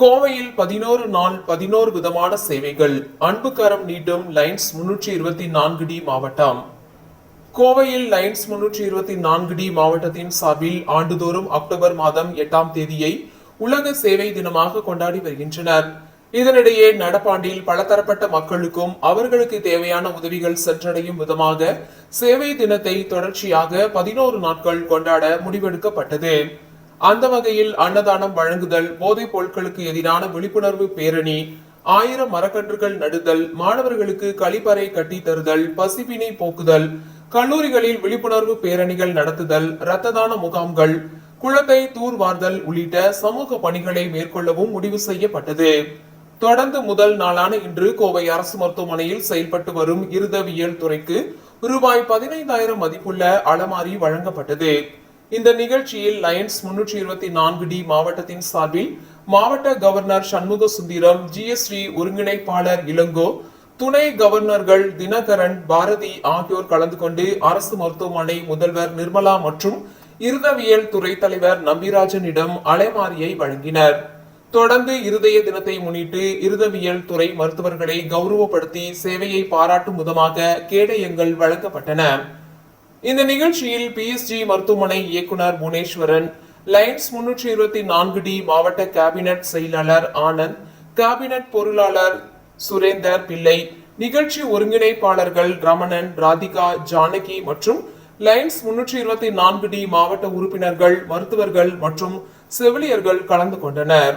கோவையில் பதினோரு நாள் பதினோரு விதமான சேவைகள். அன்புக்கரம் நீட்டும் லைன்ஸ் முன்னூற்றி இருபத்தி நான்கு டி மாவட்டம். கோவையில் லைன்ஸ் முன்னூற்றி இருபத்தி நான்கு டி மாவட்டத்தின் சார்பில் ஆண்டுதோறும் அக்டோபர் மாதம் எட்டாம் தேதியை உலக சேவை தினமாக கொண்டாடி வருகின்றனர். இதனிடையே நடப்பாண்டில் பலதரப்பட்ட மக்களுக்கும் அவர்களுக்கு தேவையான உதவிகள் சென்றடையும் விதமாக சேவை தினத்தை தொடர்ச்சியாக பதினோரு நாட்கள் கொண்டாட முடிவெடுக்கப்பட்டது. அந்த வகையில் அன்னதானம் வழங்குதல் போதைப் பொருட்களுக்கு எதிரான விழிப்புணர்வு பேரணி ஆயிரம் மரக்கன்றுகள் நடுதல் மாணவர்களுக்கு கழிப்பறை கட்டி தருதல் பசிப்பினை போக்குதல் கல்லூரிகளில் விழிப்புணர்வு பேரணிகள் நடத்துதல் இரத்த தான முகாம்கள் குழந்தை தூர்வார்தல் உள்ளிட்ட சமூக பணிகளை மேற்கொள்ளவும் முடிவு செய்யப்பட்டது. தொடர்ந்து முதல் நாளான இன்று கோவை அரசு மருத்துவமனையில் செயல்பட்டு வரும் இருதவியல் துறைக்கு ரூபாய் பதினைந்தாயிரம் மதிப்புள்ள அலமாரி வழங்கப்பட்டது. இந்த நிகழ்ச்சியில் லயன்ஸ் முன்னூற்றி இருபத்தி நான்கு டி மாவட்டத்தின் சார்பில் மாவட்ட கவர்னர் சண்முக சுந்தரம் ஜிஎஸ்டி ஒருங்கிணைப்பாளர் இளங்கோ துணை கவர்னர்கள் தினகரன் பாரதி ஆகியோர் கலந்து கொண்டு அரசு மருத்துவமனை முதல்வர் நிர்மலா மற்றும் இருதவியல் துறை தலைவர் நம்பிராஜனிடம் அலைமாரியை வழங்கினர். தொடர்ந்து இருதய தினத்தை முன்னிட்டு இருதவியல் துறை மருத்துவர்களை கௌரவப்படுத்தி சேவையை பாராட்டும் விதமாக கேடயங்கள் வழங்கப்பட்டன. இந்த நிகழ்ச்சியில் பிஎஸ்ஜி மருத்துவமனை இயக்குனர் புவனேஸ்வரன் லைன்ஸ் முன்னூற்றி இருபத்தி நான்கு டி மாவட்ட கேபினட் செயலாளர் ஆனந்த் கேபினட் பொருளாளர் சுரேந்தர் பிள்ளை நிகழ்ச்சி ஒருங்கிணைப்பாளர்கள் ரமணன் ராதிகா ஜானகி மற்றும் லைன்ஸ் முன்னூற்றி இருபத்தி நான்கு டி மாவட்ட உறுப்பினர்கள் மருத்துவர்கள் மற்றும் செவிலியர்கள் கலந்து கொண்டனர்.